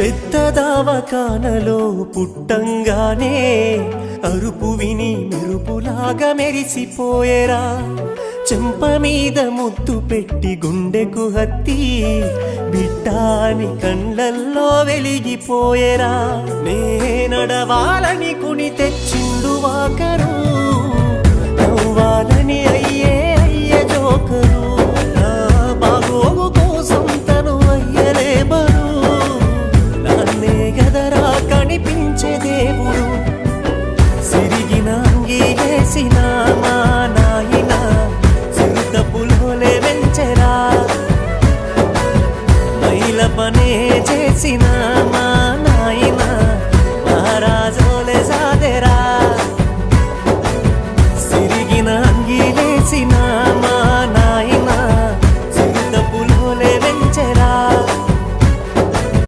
పెద్ద దావకానలో పుట్టంగానే అరుపు విని మెరుపులాగా మెరిసిపోయేరా. చెంప మీద ముద్దు పెట్టి గుండెకు హత్తి బిట్టాని కళ్ళల్లో వెలిగిపోయేరా. నే నడవాలని కుని తెచ్చిండు వాకరు కనిపించే దేవుడు. సిరిగిన అంగీలేసిన మా నాయన చిరుత పులోలే వెంచెరా మైల పనే చేసిన